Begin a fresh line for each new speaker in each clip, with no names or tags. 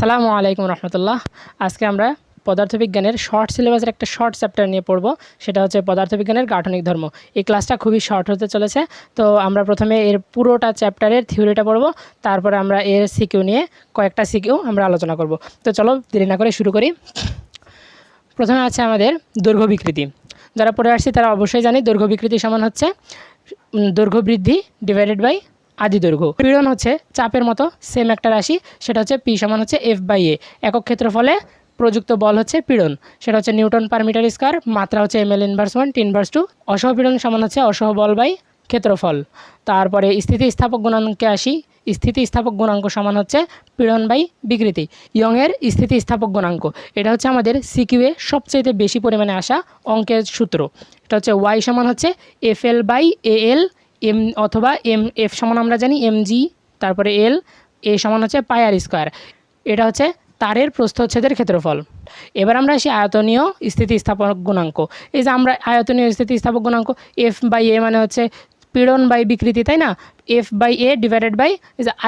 আসসালামু আলাইকুম রহমতুল্লাহ। আজকে আমরা পদার্থবিজ্ঞানের শর্ট সিলেবাসের একটা শর্ট চ্যাপ্টার নিয়ে পড়ব, সেটা হচ্ছে পদার্থবিজ্ঞানের গাঠনিক ধর্ম। এই ক্লাসটা খুবই শর্ট হতে চলেছে, তো আমরা প্রথমে এর পুরোটা চ্যাপ্টারের থিওরিটা পড়ব, তারপরে আমরা এর সিকিউ নিয়ে কয়েকটা সিকিউ আমরা আলোচনা করব। তো চলো দেরি না করে শুরু করি। প্রথমে আছে আমাদের দৈর্ঘ্য বিকৃতি। যারা পড়ে আসছি তারা অবশ্যই জানি দৈর্ঘ্য বিকৃতি সমান হচ্ছে দৈর্ঘ্য বৃদ্ধি ডিভাইডেড বাই আদি দৈর্ঘ্য পীড়ন হচ্ছে চাপের মতো সেম একটা রাশি, সেটা হচ্ছে পি সমান হচ্ছে এফ বাই এ একক ক্ষেত্রফলে প্রযুক্ত বল হচ্ছে পীড়ন, সেটা হচ্ছে নিউটন পার মিটার স্কোয়ার, মাত্রা হচ্ছে M L inverse one T inverse two অসহপীড়ন সমান হচ্ছে অসহ বল বাই ক্ষেত্রফল। তারপরে স্থিতিস্থাপক গুণাঙ্কে আসি স্থিতিস্থাপক গুণাঙ্ক সমান হচ্ছে পীড়ন বাই বিকৃতি। ইয়ংয়ের স্থিতিস্থাপক গুণাঙ্ক, এটা হচ্ছে আমাদের সিকিউয়ে সবচেয়ে বেশি পরিমাণে আসা অঙ্কের সূত্র। এটা হচ্ছে ওয়াই সমান হচ্ছে F L by A L M অথবা এম, এফ সমান আমরা জানি এম জি তারপরে এল, এ সমান হচ্ছে পায়ার স্কোয়ার। এটা হচ্ছে তারের প্রস্থচ্ছেদের ক্ষেত্রফল। এবার আমরা আসি আয়তনীয় স্থিতিস্থাপক গুণাঙ্ক। এই যে আমরা আয়তনীয় স্থিতিস্থাপক গুণাঙ্ক, এফ বাই এ মানে হচ্ছে পীড়ন বাই বিকৃতি, তাই না? F by A divided by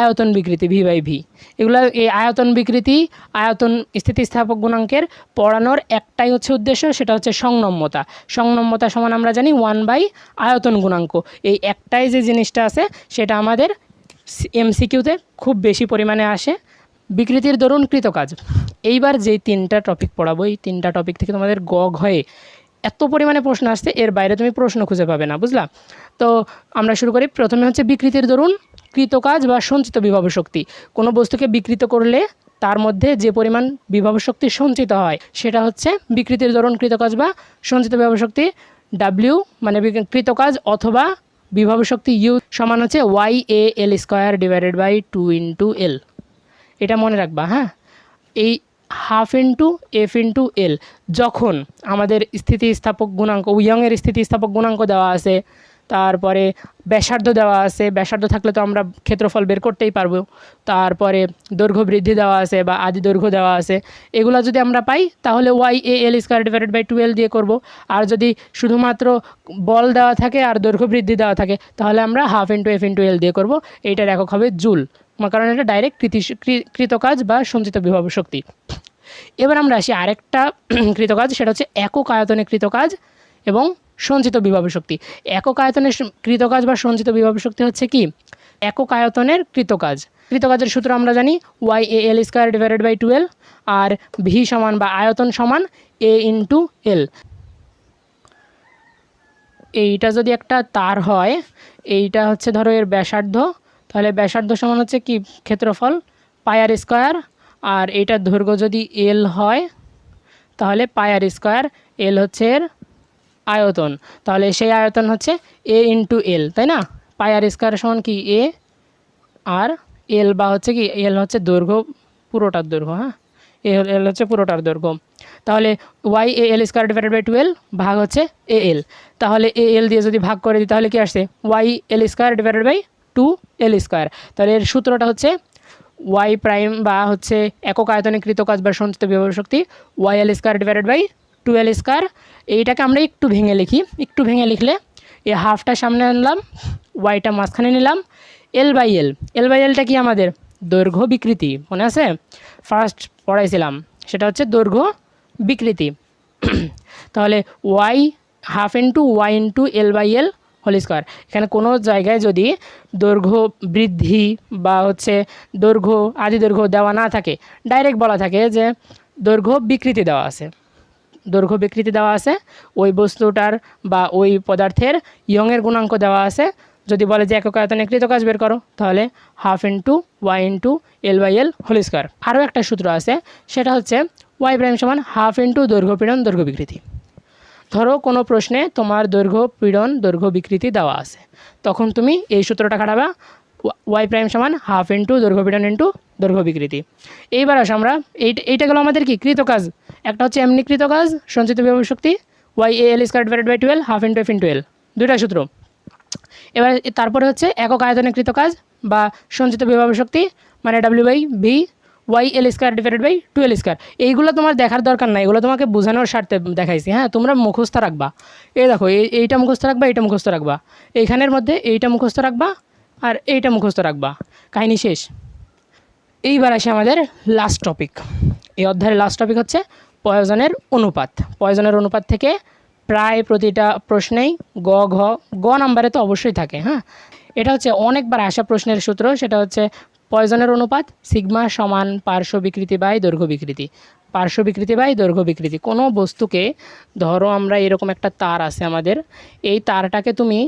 আয়তন বিকৃতি ভি বাই ভি এগুলো এই আয়তন বিকৃতি, আয়তন স্থিতিস্থাপক গুণাঙ্কের পড়ানোর একটাই হচ্ছে উদ্দেশ্য, সেটা হচ্ছে সংনম্যতা সংনম্যতা সমান আমরা জানি ওয়ান বাই আয়তন গুণাঙ্ক। এই একটাই যে জিনিসটা আছে, সেটা আমাদের এমসিকিউতে খুব বেশি পরিমাণে আসে। বিকৃতির দরুন কৃতকাজ। এইবার যেই তিনটা টপিক পড়াবো, এই তিনটা টপিক থেকে তোমাদের গ হয়ে এত পরিমাণে প্রশ্ন আসছে, এর বাইরে তুমি প্রশ্ন খুঁজে পাবে না, বুঝলা? তো আমরা শুরু করি। প্রথমে হচ্ছে বিকৃতির দরুন, কৃতকাজ বা সঞ্চিত বিভব শক্তি। কোনো বস্তুকে বিকৃত করলে তার মধ্যে যে পরিমাণ বিভব শক্তি সঞ্চিত হয়, সেটা হচ্ছে বিকৃতির দরুন কৃতকাজ বা সঞ্চিত বিভব শক্তি। ডাব্লিউ মানে কৃতকাজ অথবা বিভব শক্তি ইউ সমান হচ্ছে Y A L square divided by two into L এটা মনে রাখবা হ্যাঁ? এই half into F into L যখন আমাদের স্থিতিস্থাপক গুণাঙ্ক ইয়ংয়ের স্থিতিস্থাপক গুণাঙ্ক দেওয়া আছে, তারপরে ব্যাসার্ধ দেওয়া আছে, ব্যাসার্ধ থাকলে তো আমরা ক্ষেত্রফল বের করতেই পারব, তারপরে দৈর্ঘ্য বৃদ্ধি দেওয়া আছে বা আদি দৈর্ঘ্য দেওয়া আছে, এগুলো যদি আমরা পাই, তাহলে Y A L square divided by twelve দিয়ে করব, আর যদি শুধুমাত্র বল দেওয়া থাকে আর দৈর্ঘ্য বৃদ্ধি দেওয়া থাকে, তাহলে আমরা half into F into L দিয়ে করব, এইটার একক হবে জুল। কারণ এটা ডাইরেক্ট কৃতি কৃতকাজ বা সঞ্চিত বিভব শক্তি। এবার আমরা আসি আরেকটা কৃতকাজ, সেটা হচ্ছে একক আয়তনে কৃতকাজ এবং সঞ্চিত বিভব শক্তি। একক আয়তনের কৃতকাজ বা সঞ্চিত বিভব শক্তি হচ্ছে কি? একক আয়তনের কৃতকাজ। কৃতকাজের সূত্র আমরা জানি Y A L square divided by twelve R V সমান বা আয়তন সমান এ ইন্টু এল এইটা যদি একটা তার হয়, এইটা হচ্ছে ধরো এর ব্যাসার্ধ তাহলে ব্যাসার্ধ সমান হচ্ছে কি? ক্ষেত্রফল পায়ার স্কোয়ার আর এইটার দৈর্ঘ্য যদি এল হয়, তাহলে পায়ার স্কোয়ার এল হচ্ছে এর আয়তন। তাহলে সেই আয়তন হচ্ছে এ ইন্টু এল তাই না? পায়ার স্কোয়ার সমান কি? এ আর এল বা হচ্ছে কি? এল হচ্ছে দৈর্ঘ্য, পুরোটার দৈর্ঘ্য হ্যাঁ? এল এল হচ্ছে পুরোটার দৈর্ঘ্য। তাহলে Y A L square divided by twelve ভাগ হচ্ছে এ এল তাহলে এ এল দিয়ে যদি ভাগ করে দিই, তাহলে কি আসছে? Y L square divided by two L square. তাহলে এর সূত্রটা হচ্ছে ওয়াই প্রাইম বা হচ্ছে একক আয়তনে কৃতকাজ বা সঞ্চিত বিভব শক্তি Y L square divided by two L square এইটাকে আমরা একটু ভেঙে লিখি। একটু ভেঙে লিখলে এই হাফটা সামনে আনলাম ওয়াইটা মাঝখানে নিলাম এল বাই এল এল বাই এলটা কি আমাদের? দৈর্ঘ্য বিকৃতি, মনে আছে? ফার্স্ট পড়াইছিলাম, সেটা হচ্ছে দৈর্ঘ্য বিকৃতি। তাহলে Y half into Y into L by L whole square. এখানে কোনো জায়গায় যদি দৈর্ঘ্য বৃদ্ধি বা হচ্ছে দৈর্ঘ্য, আদি দৈর্ঘ্য দেওয়া না থাকে ডাইরেক্ট বলা থাকে যে দৈর্ঘ্য বিকৃতি দেওয়া আছে। দৈর্ঘ্য বিকৃতি দেওয়া আছে, ওই বস্তুটার বা ওই পদার্থের ইয়ংয়ের গুণাঙ্ক দেওয়া আছে। যদি বলে যে একক আয়তনে কৃতকাজ বের করো, তাহলে half into Y into L by L whole square আরও একটা সূত্র আছে, সেটা হচ্ছে ওয়াই প্রাইম সমান হাফ ইন্টু দৈর্ঘ্য পীড়ন দৈর্ঘ্য বিকৃতি। ধরো কোনো প্রশ্নে তোমার দৈর্ঘ্য, পীড়ন, দৈর্ঘ্য বিকৃতি দেওয়া আছে। তখন তুমি এই সূত্রটা খাটাবা ওয়াই প্রাইম সমান হাফ ইন্টু দৈর্ঘ্য, পীড়ন ইন্টু দৈর্ঘ্য বিকৃতি। এইবার আসো আমরা, এইটা এইটা গেলো আমাদের কি? কৃতকাজ। একটা হচ্ছে এমনি কৃতকাজ, সঞ্চিত বিভব শক্তি, Y A L square divided by twelve, half into F into L. দুইটা সূত্র। এবার তারপরে হচ্ছে একক আয়তনে কৃতকাজ বা সঞ্চিত বিভব শক্তি মানে W by V Y L square divided by two L square এইগুলো তোমার দেখার দরকার নাই, এগুলো তোমাকে বোঝানোর স্বার্থে দেখাইছি হ্যাঁ? তোমরা মুখস্থ রাখবা। এই দেখো, এই, এইটা মুখস্থ রাখবা, এইটা মুখস্থ রাখবা। এইখানের মধ্যে এইটা মুখস্থ রাখবা আর এইটা মুখস্থ রাখবা। কাহিনী শেষ। এইবার আসে আমাদের লাস্ট টপিক এই অধ্যায়ের লাস্ট টপিক হচ্ছে প্রয়োজনের অনুপাত। প্রয়োজনের অনুপাত থেকে প্রায় প্রতিটা প্রশ্নেই গ, ঘ, গ নাম্বারে তো অবশ্যই থাকে হ্যাঁ? এটা হচ্ছে অনেকবার আসা প্রশ্নের সূত্র, সেটা হচ্ছে প্রয়োজনের অনুপাত সিগমা সমান পার্শ্ব বিকৃতি বাই দৈর্ঘ্য বিকৃতি। পার্শ্ব বিকৃতি বাই দৈর্ঘ্য বিকৃতি। কোনো বস্তুকে ধরো আমরা এরকম একটা তার আছে আমাদের, এই তারটাকে তুমি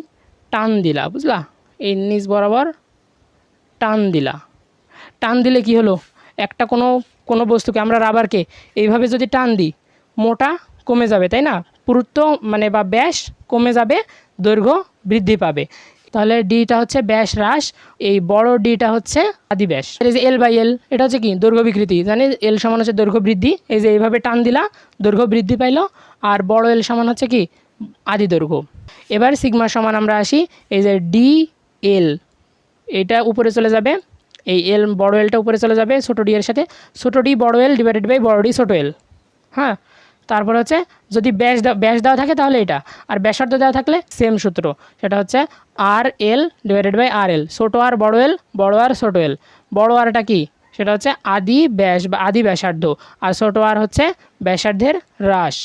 টান দিলা, বুঝলা? এই নিচ বরাবর টান দিলা। টান দিলে কি হলো? একটা কোনো কোনো বস্তুকে আমরা রাবারকে এইভাবে যদি টান দিই, মোটা কমে যাবে, তাই না? পুরুত্ব মানে বা ব্যাস কমে যাবে, দৈর্ঘ্য বৃদ্ধি পাবে। তাহলে ডিটা হচ্ছে ব্যাস হ্রাস, এই বড় ডিটা হচ্ছে আদি ব্যাস। এই যে এল বাই এল এটা হচ্ছে কি? দৈর্ঘ্য বিকৃতি জানি এল সমান হচ্ছে দৈর্ঘ্য বৃদ্ধি, এই যে এইভাবে টান দিলা, দৈর্ঘ্য বৃদ্ধি পাইলো, আর বড় এল সমান হচ্ছে কি? আদি দৈর্ঘ্য। এবার সিগমা সমান আমরা আসি, এই যে ডি এল এটা উপরে চলে যাবে, এই এল বড় এলটা উপরে চলে যাবে ছোটো ডি এর সাথে। ছোটো ডি বড় এল ডিভাইডেড বাই বড় ডি ছোটো এল হ্যাঁ? তারপর হচ্ছে যদি ব্যাস ব্যাস দেওয়া থাকে তাহলে এটা। আর ব্যাসার্ধ দেওয়া থাকলে সেম সূত্র। সেটা হচ্ছে আর এল ডিভাইডেড বাই আর এল ছোটো আর বড় এল বড় আর ছোটো এল বড় আরটা কি? সেটা হচ্ছে আদি ব্যাস বা আদি ব্যাসার্ধ। আর ছোটো আর হচ্ছে ব্যাসার্ধের হ্রাস।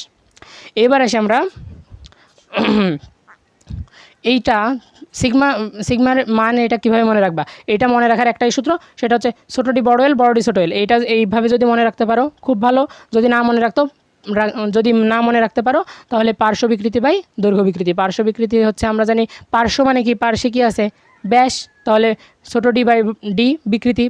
এবার আসি আমরা। এইটা সিগমা, সিগমার মান এটা কীভাবে মনে রাখবা? এটা মনে রাখার একটাই সূত্র, সেটা হচ্ছে ছোটোটি বড় এল বড়টি ছোটো এল এইটা এইভাবে যদি মনে রাখতে পারো, খুব ভালো। যদি না মনে রাখতো যদি না মনে রাখতে পারো, তাহলে পার্শ্ব বিকৃতি বাই দৈর্ঘ্য বিকৃতি। পার্শ্ব বিকৃতি হচ্ছে আমরা জানি, পার্শ্ব মানে কি? পার্শ্বে কি আছে? ব্যাস, তাহলে ছোটো ডি বাই ডি বিকৃতি,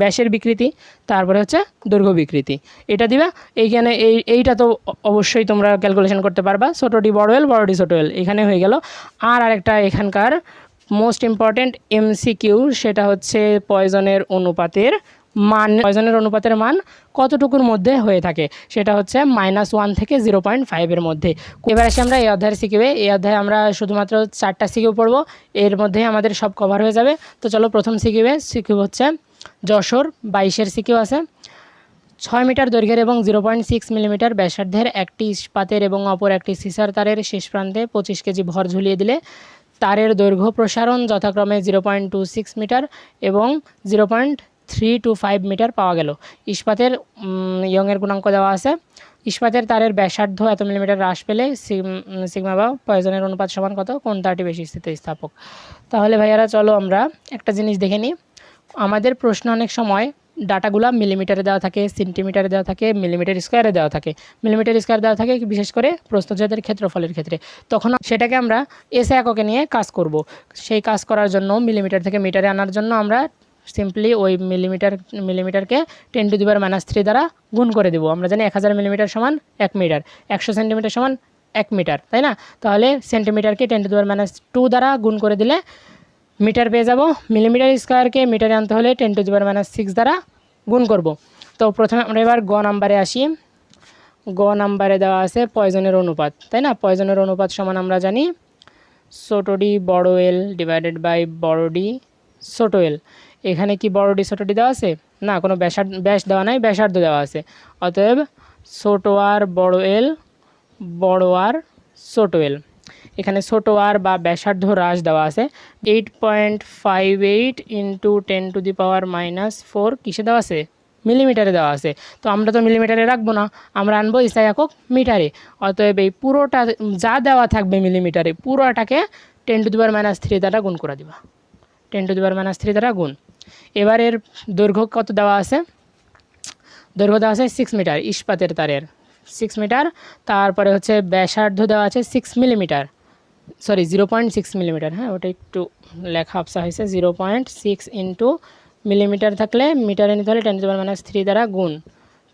ব্যাসের বিকৃতি, তারপরে হচ্ছে দৈর্ঘ্য বিকৃতি। এটা দিবা, এইখানে এই, এইটা তো অবশ্যই তোমরা ক্যালকুলেশন করতে পারবা। ছোটো ডি বড় এল বড় ডি ছোটো এল এখানে হয়ে গেল। আর আরেকটা এখানকার মোস্ট ইম্পর্ট্যান্ট এমসিকিউ সেটা হচ্ছে পয়জনের অনুপাতের মান, পয়জনের অনুপাতের মান কতটুকুর মধ্যে হয়ে থাকে? সেটা হচ্ছে মাইনাস ওয়ান থেকে জিরো পয়েন্ট ফাইভের মধ্যে। এবার আসি আমরা এই অধ্যায়ের সিকিউবে এই অধ্যায়ে আমরা শুধুমাত্র চারটা সিকিউ পড়ব। এর মধ্যে আমাদের সব কভার হয়ে যাবে। তো চলো প্রথম সিকিউবে সিকিউ হচ্ছে যশোর, বাইশের সিকিউ আছে। ছয় মিটার দৈর্ঘ্যের এবং জিরো পয়েন্ট সিক্স মিলিমিটার ব্যাসার্ধের একটি ইস্পাতের এবং অপর একটি সিসার তারের শেষ প্রান্তে পঁচিশ কেজি ভর ঝুলিয়ে দিলে তারের দৈর্ঘ্য প্রসারণ যথাক্রমে zero point two six metre এবং zero point three two five metre পাওয়া গেল। ইস্পাতের ইয়ংয়ের গুণাঙ্ক দেওয়া আছে। ইস্পাতের তারের ব্যাসার্ধ এত মিলিমিটার হ্রাস পেলে সিগমা বা পয়জনের অনুপাত সমান কত? কোন তারটি বেশি স্থিতিস্থাপক তাহলে ভাইয়ারা চলো আমরা একটা জিনিস দেখে নিই। আমাদের প্রশ্ন অনেক সময় ডাটাগুলো মিলিমিটারে দেওয়া থাকে, সেন্টিমিটারে দেওয়া থাকে, মিলিমিটার স্কোয়ারে দেওয়া থাকে। মিলিমিটার স্কোয়ার দেওয়া থাকে বিশেষ করে প্রস্তুতজাতের ক্ষেত্রফলের ক্ষেত্রে। তখন সেটাকে আমরা এসে এককে নিয়ে কাজ করব। সেই কাজ করার জন্য মিলিমিটার থেকে মিটারে আনার জন্য আমরা সিম্পলি ওই millimetre মিলিমিটারকে ten to the power minus three দ্বারা গুণ করে দেবো। আমরা জানি এক হাজার মিলিমিটার সমান এক মিটার একশো সেন্টিমিটার সমান এক মিটার তাই না? তাহলে সেন্টিমিটারকে ten to the power minus two দ্বারা গুণ করে দিলে মিটার পেয়ে যাব। মিলিমিটার স্কোয়ারকে মিটারে আনতে হলে ten to the power minus six দ্বারা গুণ করব। তো প্রথমে আমরা এবার গ নাম্বারে আসি। গ নাম্বারে দেওয়া আছে পয়জনের অনুপাত, তাই না? পয়জনের অনুপাত সমান আমরা জানি ছোটো ডি বড় এল ডিভাইডেড বাই বড়ো ডি ছোটো এল এখানে কি বড় ডি ছোটো ডি দেওয়া আছে? না, কোনো ব্যাসার ব্যাস দেওয়া নাই, ব্যাসার্ধ দেওয়া আছে। অতএব ছোটো আর বড় এল বড় আর ছোটো এল এখানে ছোটো আর বা ব্যাসার্ধ হ্রাস দেওয়া আছে। Eight point five eight into ten to the power minus four কিসে দেওয়া আছে? মিলিমিটারে দেওয়া আছে। তো আমরা তো মিলিমিটারে রাখব না, আমরা আনব ইসাই একক মিটারে। অতএব এই পুরোটা যা দেওয়া থাকবে মিলিমিটারে পুরোটাকে ten to the power minus three দ্বারা গুণ করে দিবা। Ten to the power minus three দ্বারা গুণ। এবার এর দৈর্ঘ্য কত দেওয়া আছে? দৈর্ঘ্য দেওয়া আছে সিক্স মিটার ইস্পাতের তারের সিক্স মিটার তারপরে হচ্ছে ব্যাসার্ধ দেওয়া আছে six millimetre sorry zero point six millimetre হ্যাঁ ওটা একটু লেখা আপসা হয়েছে zero point six into millimetre থাকলে মিটারে নিতে হলে টেন টু মাইনাস থ্রি দ্বারা গুণ।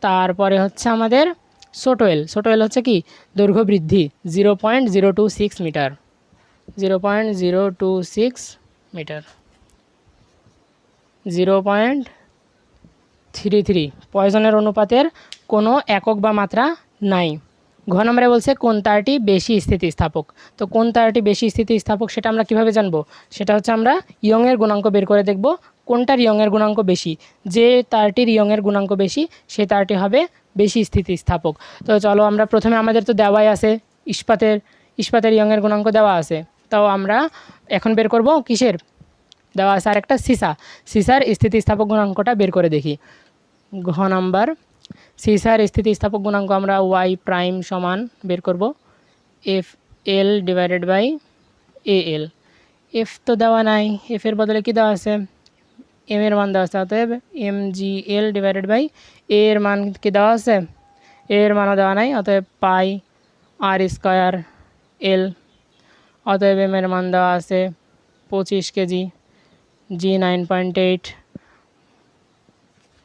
তারপরে হচ্ছে আমাদের সোটোয়েল সোটোয়েল হচ্ছে কি? দৈর্ঘ্য বৃদ্ধি zero point zero two six metre zero point zero two six metre zero point three three. পয়জনের অনুপাতের কোনো একক বা মাত্রা নাই। ঘ নম্বরে বলছে, কোন তারটি বেশি স্থিতিস্থাপক? তো কোন তারটি বেশি স্থিতিস্থাপক সেটা আমরা কীভাবে জানব? সেটা হচ্ছে আমরা ইয়ংয়ের গুণাঙ্ক বের করে দেখব, কোনটার ইয়ংয়ের গুণাঙ্ক বেশি? যে তারটির ইয়ংয়ের গুণাঙ্ক বেশি, সে তারটি হবে বেশি স্থিতিস্থাপক। তো চলো আমরা প্রথমে আমাদের তো দেওয়াই আছে, ইস্পাতের ইস্পাতের ইয়ংয়ের গুণাঙ্ক দেওয়া আছে। তাও আমরা এখন বের করব, কিসের? দেওয়া আছে। আরেকটা সিসা। সিসার স্থিতিস্থাপক গুণাঙ্কটা বের করে দেখি। ঘ নাম্বার। সিসার স্থিতিস্থাপক গুণাঙ্ক আমরা ওয়াই প্রাইম সমান বের করব। F L divided by A L F তো দেওয়া নাই। এফের বদলে কী দেওয়া আছে? এম এর মান দেওয়া আছে। অতএব M G L divided by A এর মান কি দেওয়া আছে? এ এর মানও দেওয়া নাই। অতএব পাই আর স্কোয়ার এল অতএব এম এর মান দেওয়া আছে পঁচিশ KG. G nine point eight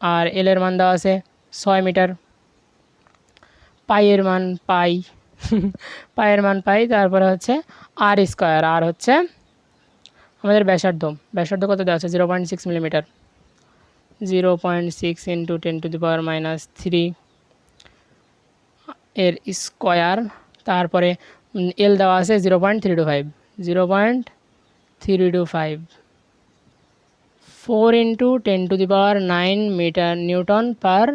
আর এল এর মান দেওয়া আছে ছয় মিটার। পাইয়ের মান পাই। পায়ের মান পাই, তারপরে হচ্ছে আর স্কোয়ার আর হচ্ছে আমাদের ব্যাসার্ধ। ব্যাসার্ধ কত দেওয়া আছে? Zero point six millimetre zero point six into ten to the power minus three এর স্কোয়ার তারপরে এল দেওয়া আছে zero point three two five zero point three two five four into ten to the power nine metre newton per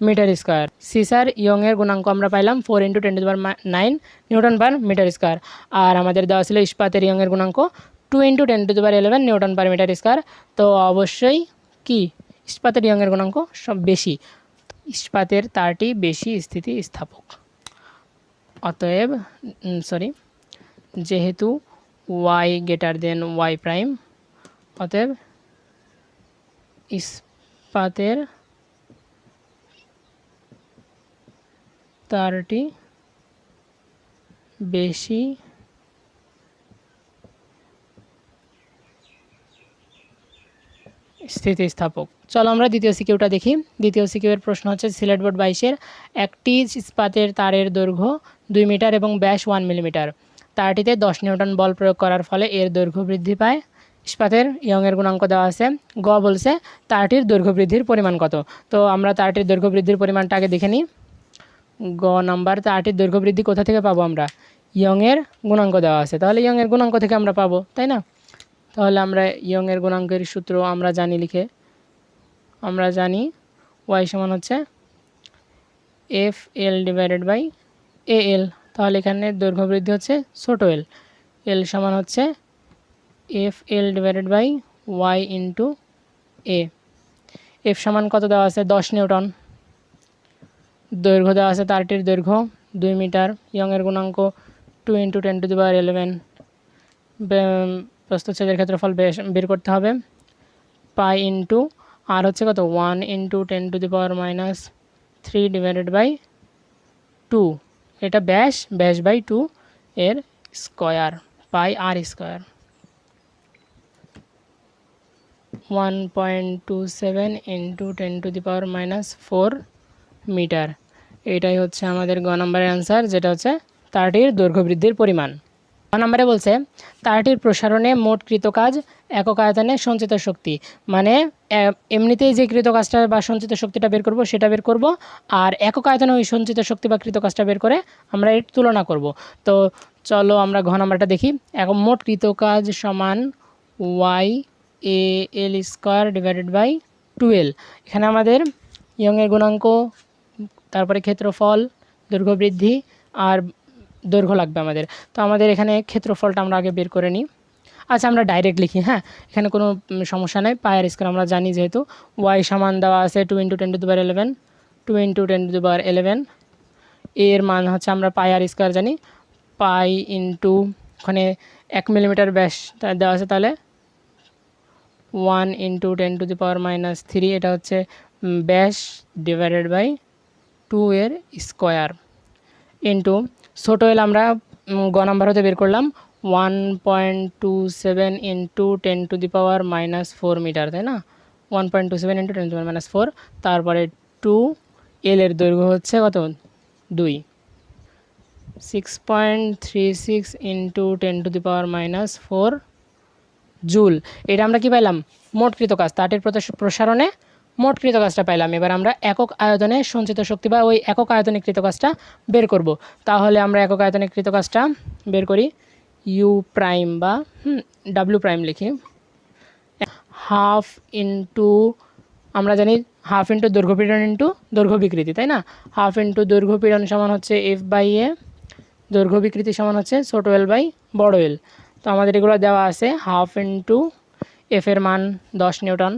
metre square সিসার ইয়ংয়ের গুণাঙ্ক আমরা পাইলাম four into ten to the power nine newton per metre square আর আমাদের দেওয়া ছিল ইস্পাতের ইয়ংয়ের গুণাঙ্ক two into ten to the power eleven newton per metre square তো অবশ্যই কি ইস্পাতের ইয়ংয়ের গুণাঙ্ক সব বেশি ইস্পাতের তারটি বেশি স্থিতি স্থাপক অতএব সরি যেহেতু Y greater than Y prime অতএব ইস্পাতের তারটি বেশি স্থিতিস্থাপক। চলো আমরা দ্বিতীয় সিকিউটা দেখি। দ্বিতীয় সিকিউয়ের প্রশ্ন হচ্ছে, সিলেট বোর্ড বাইশের একটি ইস্পাতের তারের দৈর্ঘ্য দুই মিটার এবং ব্যাস ওয়ান মিলিমিটার। তারটিতে দশ নিউটন বল প্রয়োগ করার ফলে এর দৈর্ঘ্য বৃদ্ধি পায়। ইস্পাতের ইয়ংয়ের গুণাঙ্ক দেওয়া আছে। গ বলছে, তারটির দৈর্ঘ্য বৃদ্ধির পরিমাণ কত? তো আমরা তারটির দৈর্ঘ্য বৃদ্ধির পরিমাণটা আগে দেখে নিই। গ নাম্বার, তারটির দৈর্ঘ্য বৃদ্ধি কোথা থেকে পাবো আমরা? ইয়ংয়ের গুণাঙ্ক দেওয়া আছে। তাহলে ইয়ংয়ের গুণাঙ্ক থেকে আমরা পাবো, তাই না? তাহলে আমরা ইয়ংয়ের গুণাঙ্কের সূত্র আমরা জানি লিখে, আমরা জানি ওয়াই সমান হচ্ছে F L divided by A L তাহলে এখানে দৈর্ঘ্য বৃদ্ধি হচ্ছে ছোটো এল এল সমান হচ্ছে F L divided by Y into A F সমান কত দেওয়া আছে? দশ নিউটন। দৈর্ঘ্য দেওয়া আছে তারটির দৈর্ঘ্য, দুই মিটার। ইয়ংয়ের গুণাঙ্ক two into ten to the power eleven প্রস্তুচ্ছেদের ক্ষেত্রফল বের করতে হবে। পাই ইন্টু আর হচ্ছে কত? One into ten to the power minus three divided by two এটা ব্যাস ব্যাস বাই টু এর square pi R square one point two seven into ten to the power minus four metre এটাই হচ্ছে আমাদের গ নম্বরের অ্যান্সার যেটা হচ্ছে তারটির দৈর্ঘ্য বৃদ্ধির পরিমাণ। গ নম্বরে বলছে তারটির প্রসারণে মোট কৃতকাজ একক আয়তনে সঞ্চিত শক্তি। মানে এমনিতেই যে কৃতকাজটা বা সঞ্চিত শক্তিটা বের করব, সেটা বের করব, আর একক আয়তনে ওই সঞ্চিত শক্তি বা কৃতকাজটা বের করে আমরা এর তুলনা করব। তো চলো আমরা ঘ নম্বরটা দেখি। এখন মোট কৃতকাজ সমান Y A L square divided by twelve এখানে আমাদের ইয়ংয়ের গুণাঙ্ক, তারপরে ক্ষেত্রফল, দৈর্ঘ্য বৃদ্ধি আর দৈর্ঘ্য লাগবে আমাদের। তো আমাদের এখানে ক্ষেত্রফলটা আমরা আগে বের করে নিই। আচ্ছা আমরা ডাইরেক্ট লিখি হ্যাঁ? এখানে কোনো সমস্যা নেই। পায়ের স্কোয়ার আমরা জানি যেহেতু ওয়াই সমান দেওয়া আছে টু ইন্টু টেন টু দুবার eleven two into ten to দুবার ইলেভেন এর মান হচ্ছে আমরা পাই আর স্কোয়ার জানি। পাই ইন্টু ওখানে এক মিলিমিটার ব্যাস দেওয়া আছে তাহলে। One into ten to the power minus three, এটা হচ্ছে ব্যাস ডিভাইডেড বাই টু এর স্কোয়ার ইন্টু, ছোটো এল আমরা গ নাম্বার হতে বের করলাম, one point two seven into ten to the power minus four metre, তাই না? One point two seven into ten to minus four, তারপরে টু এল এর দৈর্ঘ্য হচ্ছে কত? দুই। Six point three six into ten to the power minus four joule. এটা আমরা কি পাইলাম? মোট কৃত কাজ। তাটের প্রসারণে মোট কৃত কাজটা পাইলাম। এবার আমরা একক আয়তনে সঞ্চিত শক্তি বা ওই একক আয়তনে কৃত কাজটা বের করব। তাহলে আমরা একক আয়তনে কৃত কাজটা বের করি। ইউ প্রাইম বা ডাব্লিউ প্রাইম লিখি। হাফ ইন্টু আমরা জানি হাফ ইন্টু দৈর্ঘ্য পীড়ন ইন্টু দৈর্ঘ্য বিকৃতি, তাই না? হাফ ইন্টু দৈর্ঘ্য পীড়ন সমান হচ্ছে এফ বাই এ দৈর্ঘ্য বিকৃতি সমান হচ্ছে ছোটো এল বাই বড় এল তো আমাদের এগুলো দেওয়া আছে, হাফ ইন্টু এফ এর মান দশ নিউটন।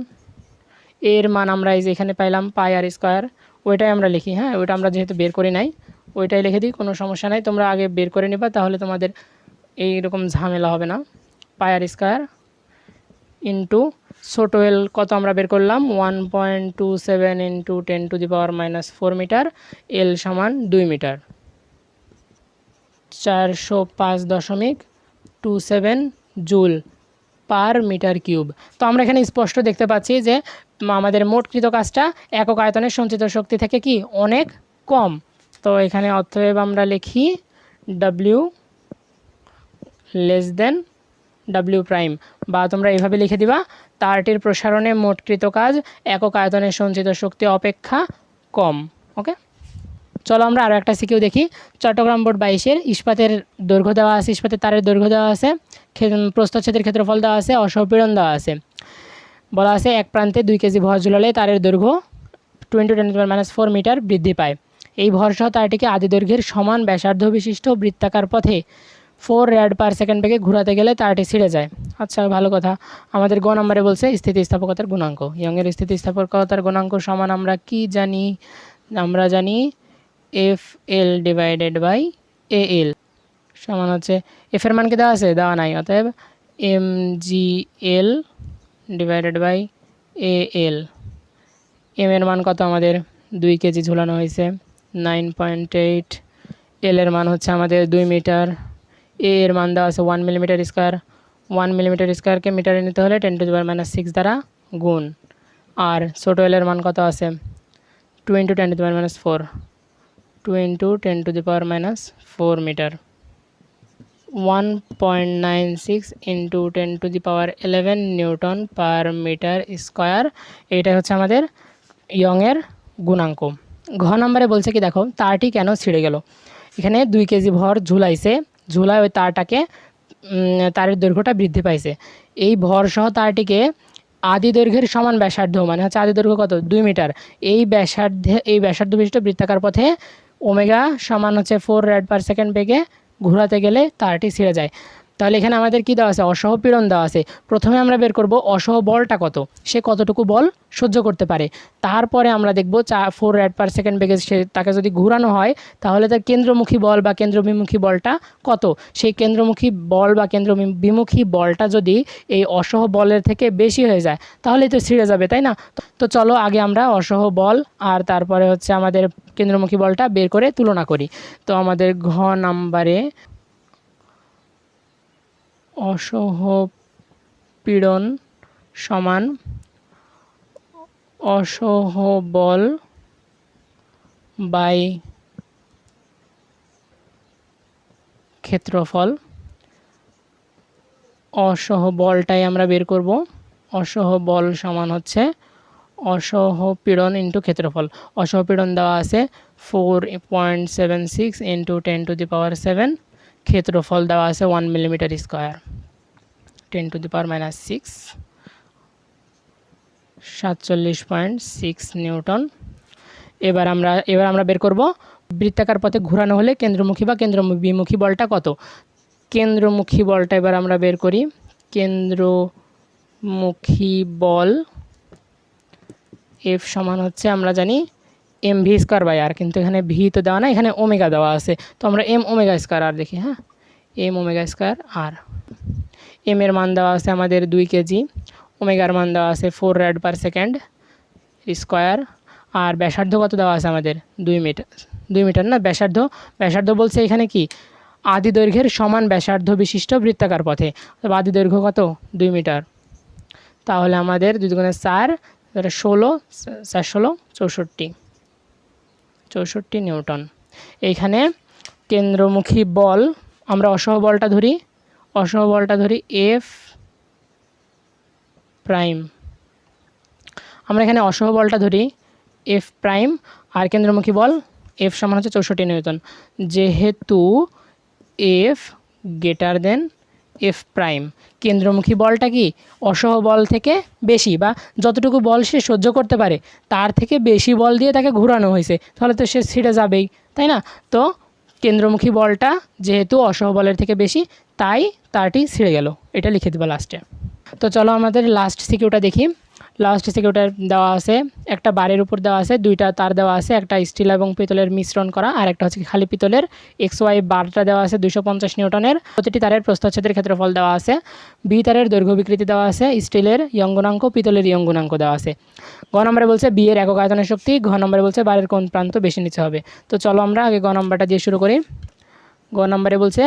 এর মান আমরা এই যে এখানে পাইলাম পাই আর স্কোয়ার, ওইটাই আমরা লিখি হ্যাঁ? ওইটা আমরা যেহেতু বের করি নাই, ওইটাই লিখে দিই, কোনো সমস্যা নাই। তোমরা আগে বের করে নিবা, তাহলে তোমাদের এই রকম ঝামেলা হবে না। পাই আর স্কোয়ার ইন্টু ছোটো এল কত আমরা বের করলাম? One point two seven into ten to the power minus four metre, L সমান দুই মিটার। চারশো পাঁচ দশমিক two seven joule per metre cube তো আমরা এখানে স্পষ্ট দেখতে পাচ্ছি যে আমাদের মোটকৃত কাজটা একক আয়তনের সঞ্চিত শক্তি থেকে কি অনেক কম। তো এখানে অতএব আমরা লিখি W less than W prime বা তোমরা এইভাবে লিখে দিবা তারটির প্রসারণে মোটকৃত কাজ একক আয়তনের সঞ্চিত শক্তি অপেক্ষা কম। ওকে চলো আমরা আরও একটা সিকিউ দেখি। চট্টগ্রাম বোর্ড বাইশের, ইস্পাতের দৈর্ঘ্য দেওয়া আছে, ইস্পাতের তারের দৈর্ঘ্য দেওয়া আছে প্রস্থচ্ছেদের ক্ষেত্রফল দেওয়া আছে অসপীড়ন দেওয়া আছে। বলা আছে এক প্রান্তে দুই কেজি ভর ঝুলালে তারের দৈর্ঘ্য twenty ten minus four metre বৃদ্ধি পায়। এই ভরসহ তারটিকে আদি দৈর্ঘ্যের সমান ব্যাসার্ধ বিশিষ্ট বৃত্তাকার পথে ফোর র্যাড পার সেকেন্ড বেগে ঘোরাতে গেলে তারটি ছিঁড়ে যায়। আচ্ছা ভালো কথা। আমাদের গ নম্বরে বলছে স্থিতিস্থাপকতার গুণাঙ্ক। ইয়ংয়ের স্থিতিস্থাপকতার গুণাঙ্ক সমান আমরা কি জানি? আমরা জানি F L divided by A L সমান হচ্ছে এফ এর মান কি দেওয়া আছে? দেওয়া নাই। অতএব M G L divided by A L M এর মান কত আমাদের? দুই কেজি ঝুলানো হয়েছে। নাইন পয়েন্ট এইট এল এর মান হচ্ছে আমাদের দুই মিটার। এ এর মান দেওয়া আছে one millimetre square one millimetre স্কোয়ারকে মিটারে নিতে হলে ten to power minus six দ্বারা গুণ। আর ছোটো এল এর মান কত আছে? Two into ten to power minus four two into ten to the power minus four metre one point nine six into ten to the power eleven newton per metre square এইটাই হচ্ছে আমাদের ইয়ংয়ের গুণাঙ্ক ঘ নম্বরে বলছে কি দেখো তারটি কেন ছিঁড়ে গেল। এখানে দুই কেজি ভর ঝুলাইছে। ঝুলায় ওই তারটাকে তারের দৈর্ঘ্যটা বৃদ্ধি পাইছে। এই ভর সহ তারটিকে আদি দৈর্ঘ্যের সমান ব্যাসার্ধ মানে হচ্ছে আদি দৈর্ঘ্য কত? দুই মিটার এই ব্যাসার্ধে, এই ব্যাসার্ধ বিশিষ্ট বৃত্তাকার পথে ওমেগা সমান হচ্ছে ফোর রেড পার সেকেন্ড বেগে ঘোরাতে গেলে তারটি ছিঁড়ে যায়। তাহলে এখানে আমাদের কি দেওয়া আছে? অসহ পীড়ন দেওয়া আছে। প্রথমে আমরা বের করব অসহ বলটা কত? সে কতটুকু বল সহ্য করতে পারে। তারপরে আমরা দেখব চা ফোর র্যাড পার সেকেন্ড বেগে সে তাকে যদি ঘুরানো হয়, তাহলে তার কেন্দ্রমুখী বল বা কেন্দ্রবিমুখী বলটা কত? সেই কেন্দ্রমুখী বল বা কেন্দ্র বিমুখী বলটা যদি এই অসহ বলের থেকে বেশি হয়ে যায়, তাহলেই তো ছিঁড়ে যাবে, তাই না? তো চলো আগে আমরা অসহ বল আর তারপরে হচ্ছে আমাদের কেন্দ্রমুখী বলটা বের করে তুলনা করি। তো আমাদের ঘ নাম্বারে অসহ পীড়ন সমান অসহ বল বাই ক্ষেত্রফল। অসহ বলটাই আমরা বের করব। অসহ বল সমান হচ্ছে অসহ পীড়ন ইন্টু ক্ষেত্রফল। অসহপীড়ন দেওয়া আছে four point seven six into ten to the power seven ক্ষেত্রফল দেওয়া আছে one millimetre square ten to the power minus six সাতচল্লিশ পয়েন্ট সিক্স নিউটন। এবার আমরা এবার আমরা বের করব, বৃত্তাকার পথে ঘোরানো হলে কেন্দ্রমুখী বা কেন্দ্র বিমুখী বলটা কত? কেন্দ্রমুখী বলটা এবার আমরা বের করি, কেন্দ্রমুখী বল এফ সমান হচ্ছে, আমরা জানি M V square by R কিন্তু এখানে ভি তো দেওয়া না এখানে ওমেগা দেওয়া আছে। তো আমরা এম ওমেগা স্কোয়ার আর দেখি হ্যাঁ? M omega square R M এর মান দেওয়া আছে আমাদের দুই কেজি। ওমেগার মান দেওয়া আছে four rad per second square আর ব্যাসার্ধ কত দেওয়া আছে আমাদের? দুই মিটার দুই মিটার না, ব্যাসার্ধ। ব্যাসার্ধ বলছে এখানে কি? আদি দৈর্ঘ্যের সমান ব্যাসার্ধ বিশিষ্ট বৃত্তাকার পথে। আদি দৈর্ঘ্য কত? দুই মিটার তাহলে আমাদের দুই দুগুণে চার ষোলো চার ষোলো, চৌষট্টি। চৌষট্টি নিউটন। এইখানে কেন্দ্রমুখী বল, আমরা অসহ বলটা ধরি, অসহ বলটা ধরি এফ প্রাইম। আমরা এখানে অসহ বলটা ধরি এফ প্রাইম, আর কেন্দ্রমুখী বল এফ সমান হচ্ছে চৌষট্টি নিউটন। যেহেতু F greater than F prime কেন্দ্রমুখী বলটা কি? অসহ বল থেকে বেশি বা যতটুকু বল সে সহ্য করতে পারে, তার থেকে বেশি বল দিয়ে তাকে ঘোরানো হয়েছে। তাহলে তো সে ছিঁড়ে যাবেই, তাই না? তো কেন্দ্রমুখী বলটা যেহেতু অসহ বলের থেকে বেশি, তাই তারটি ছিঁড়ে গেল। এটা লিখে দেবো লাস্টে তো চলো আমাদের লাস্ট সিকিউটা দেখি। লাস্ট সিকিউটা দেওয়া আছে, একটা বারের উপর দেওয়া আছে, দুইটা তার দেওয়া আছে, একটা স্টিল এবং পিতলের মিশ্রণ করা, আর একটা হচ্ছে খালি পিতলের এক্স ওয়াই বারটা দেওয়া আছে দুশো পঞ্চাশ নিউটনের, প্রতিটি তারের প্রস্থচ্ছেদের ক্ষেত্রফল দেওয়া আছে বি তারের দৈর্ঘ্য বিকৃতি দেওয়া আছে, স্টিলের ইয়ঙ্গুনাঙ্ক, পিতলের ইয়ঙ্গুনাঙ্ক দেওয়া আছে। গ নম্বরে বলছে বি এর একক আয়তনের শক্তি, ঘ নম্বরে বলছে বারের কোন প্রান্ত বেশি নিচে হবে। তো চলো আমরা আগে গ নম্বরটা দিয়ে শুরু করি। গ নম্বরে বলছে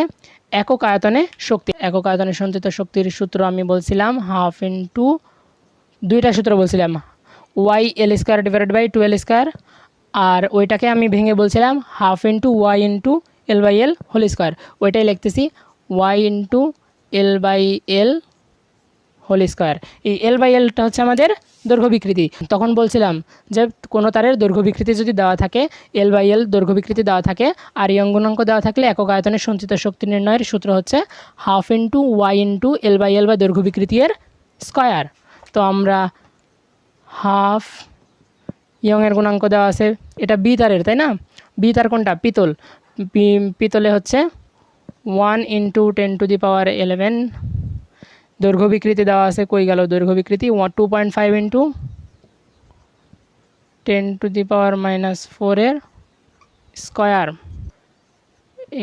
একক আয়তনে শক্তি, একক আয়তনে সঞ্চিত শক্তির সূত্র আমি বলছিলাম হাফ ইন্টু দুইটা সূত্র বলছিলাম। Y L square divided by two L square আর ওইটাকে আমি ভেঙে বলছিলাম half into Y into L by L whole square ওইটাই লিখতেছি Y into L by L whole square এই এল বাই এলটা হচ্ছে আমাদের দৈর্ঘ্য বিকৃতি। তখন বলছিলাম যে কোনো তারের দৈর্ঘ্য বিকৃতি যদি দেওয়া থাকে এল বাই এল দৈর্ঘ্য বিকৃতি দেওয়া থাকে আর ইয়ং গুণাঙ্ক দেওয়া থাকলে একক আয়তনের সঞ্চিত শক্তি নির্ণয়ের সূত্র হচ্ছে half into Y into L by L বা দৈর্ঘ্য বিকৃতির স্কোয়ার তো আমরা হাফ, ইয়ংয়ের গুণাঙ্ক দেওয়া আছে। এটা বি তারের তাই না? বি তার কোনটা? পিতল। পিতলে হচ্ছে one into ten to the power eleven দৈর্ঘ্য বিকৃতি দেওয়া আছে, কই গেল দৈর্ঘ্য বিকৃতি? One two point five into ten to the power minus ফোরের স্কোয়ার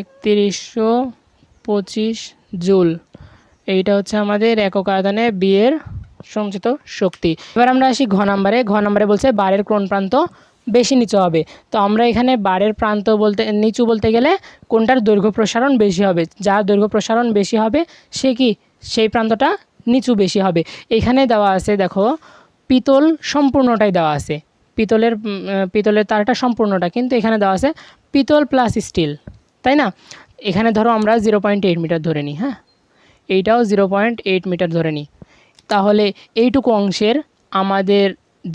একত্রিশশো পঁচিশ জুল। এইটা হচ্ছে আমাদের একক আয়তনে বিয়ের সঞ্চিত শক্তি। এবার আমরা আসি ঘ নাম্বারে। ঘ নাম্বারে বলছে বারের কোন প্রান্ত বেশি নিচু হবে? তো আমরা এখানে বারের প্রান্ত বলতে, নিচু বলতে গেলে কোনটার দৈর্ঘ্য প্রসারণ বেশি হবে? যার দৈর্ঘ্য প্রসারণ বেশি হবে, সে কি? সেই প্রান্তটা নিচু বেশি হবে। এখানে দেওয়া আছে, দেখো, পিতল সম্পূর্ণটাই দেওয়া আছে। পিতলের পিতলের তারটা সম্পূর্ণটা, কিন্তু এখানে দেওয়া আছে পিতল প্লাস স্টিল, তাই না? এখানে ধরো আমরা জিরো পয়েন্ট এইট মিটার ধরে নিই হ্যাঁ? এইটাও জিরো পয়েন্ট এইট মিটার ধরে নিই। তাহলে এইটুকু অংশের আমাদের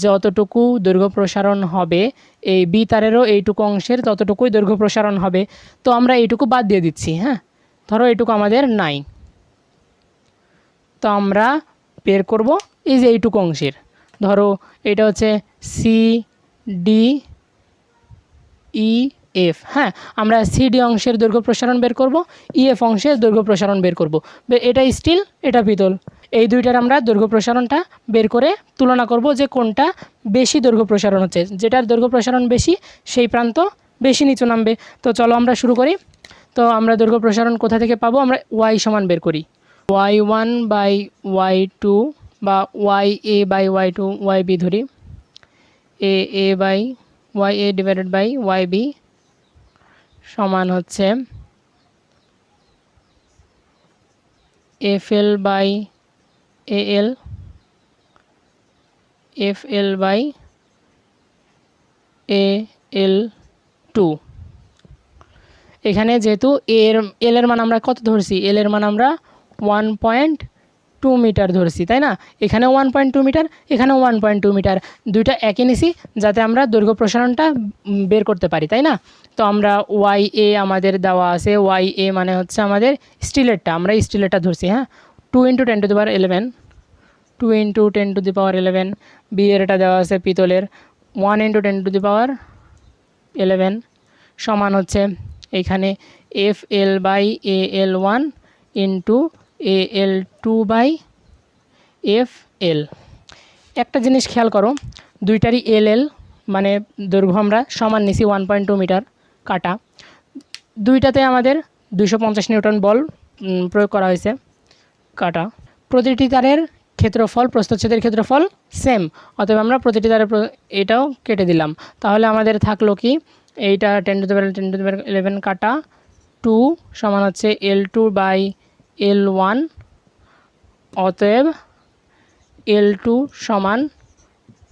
যতটুকু দৈর্ঘ্য প্রসারণ হবে, এই বি তারেরও এইটুকু অংশের ততটুকুই দৈর্ঘ্য প্রসারণ হবে। তো আমরা এইটুকু বাদ দিয়ে দিচ্ছি হ্যাঁ? ধরো এইটুকু আমাদের নাই তো আমরা বের করব এই যে এইটুকু অংশের। ধরো এটা হচ্ছে সি ডি ই এফ হ্যাঁ? আমরা সিডি অংশের দৈর্ঘ্য প্রসারণ বের করব ইএফ অংশের দৈর্ঘ্য প্রসারণ বের করব। এটা স্টিল এটা পিতল। এই দুইটার আমরা দৈর্ঘ্য প্রসারণটা বের করে তুলনা করব যে কোনটা বেশি দৈর্ঘ্য প্রসারণ হচ্ছে। যেটার দৈর্ঘ্য প্রসারণ বেশি, সেই প্রান্ত বেশি নিচু নামবে। তো চলো আমরা শুরু করি। তো আমরা দৈর্ঘ্য প্রসারণ কোথা থেকে পাবো? আমরা ওয়াই সমান বের করি। Y one by Y two বা Y A by Y two, Y B ধরি। A A by Y A divided by Y B সমান হচ্ছে F L by A L F L by A L two এখানে যেহেতু এর এল এর মান আমরা কত ধরছি? এল এর মান আমরা ওয়ান পয়েন্ট টু মিটার ধরছি, তাই না? এখানে ওয়ান পয়েন্ট টু মিটার এখানে ওয়ান পয়েন্ট টু মিটার দুইটা একই নিছি, যাতে আমরা দৈর্ঘ্য প্রসারণটা বের করতে পারি, তাই না? তো আমরা ওয়াই এ আমাদের দেওয়া আছে ওয়াই এ মানে হচ্ছে আমাদের স্টিলেরটা, আমরা স্টিলেরটা ধরছি হ্যাঁ? Two into ten to the power eleven two into ten to the power eleven B এর এটা দেওয়া আছে পিতলের one into ten to the power eleven সমান হচ্ছে এখানে F L by A L one into A L two by F L একটা জিনিস খেয়াল করো, দুইটারই এল এল মানে দৈর্ঘ্য আমরা সমান নিছি ওয়ান পয়েন্ট টু মিটার কাটা। দুইটাতে আমাদের দুশো পঞ্চাশ নিউটন বল প্রয়োগ করা হয়েছে কাটা। প্রতিটি তারের ক্ষেত্রফল, প্রস্থচ্ছেদের ক্ষেত্রফল সেম অতএব আমরা প্রতিটি প্র- এটাও কেটে দিলাম। তাহলে আমাদের থাকল কি? এইটা টেন টু দেবার টেন টু দেবার ইলেভেন কাটা টু সমান হচ্ছে L two by L one অতএব এল টু সমান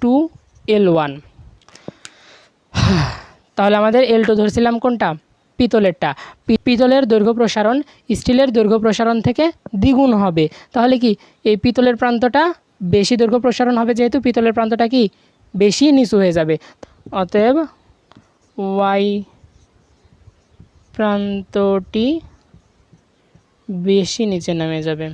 টু এল ওয়ান তাহলে আমাদের এল টু ধরছিলাম কোনটা? পিতলেরটা। পিতলের দৈর্ঘ্য প্রসারণ স্টিলের দৈর্ঘ্য প্রসারণ থেকে দ্বিগুণ হবে। তাহলে কি এই পিতলের প্রান্তটা বেশি দৈর্ঘ্য প্রসারণ হবে যেহেতু পিতলের প্রান্তটা কি বেশি নিচু হয়ে যাবে। অতএব ওয়াই প্রান্তটি বেশি নিচে নেমে যাবে।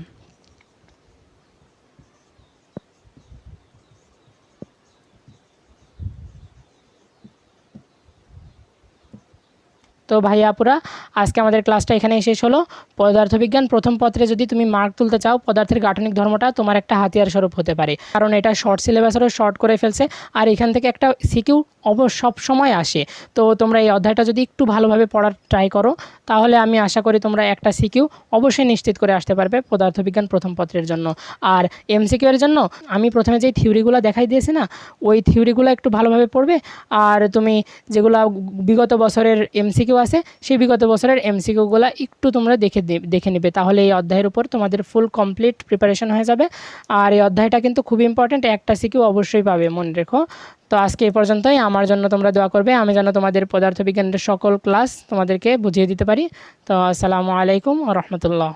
তো ভাইয়া আপুরা, আজকে আমাদের ক্লাসটা এখানেই শেষ হলো। পদার্থবিজ্ঞান প্রথম পত্রে যদি তুমি মার্ক তুলতে চাও, পদার্থের গাঠনিক ধর্মটা তোমার একটা হাতিয়ার স্বরূপ হতে পারে। কারণ এটা শর্ট সিলেবাসেরও শর্ট করে ফেলছে, আর এখান থেকে একটা সিকিউ অব সব সময় আসে। তো তোমরা এই অধ্যায়টা যদি একটু ভালোভাবে পড়ার ট্রাই করো, তাহলে আমি আশা করি তোমরা একটা সিকিউ অবশ্যই নিশ্চিত করে আসতে পারবে পদার্থবিজ্ঞান প্রথম পত্রের জন্য। আর এমসিকিউ এর জন্য আমি প্রথমে যেই থিওরিগুলো দেখাই দিয়েছি না, ওই থিওরিগুলো একটু ভালোভাবে পড়বে। আর তুমি যেগুলো বিগত বছরের এমসিকিউ আছে, সেই বিগত বছরের এমসিকিউগুলো একটু তোমরা দেখে দেখে নেবে। তাহলে এই অধ্যায়ের উপর তোমাদের ফুল কমপ্লিট প্রিপারেশন হয়ে যাবে। আর এই অধ্যায়টা কিন্তু খুব ইম্পর্ট্যান্ট একটা সিকিউ অবশ্যই পাবে, মনে রেখো। তো আজকে এ পর্যন্তই। আমার জন্য তোমরা দোয়া করবে। আমি যেন তোমাদের পদার্থবিজ্ঞানের সকল ক্লাস তোমাদেরকে বুঝিয়ে দিতে পারি। তো আসসালামু আলাইকুম রহমতুল্লাহ।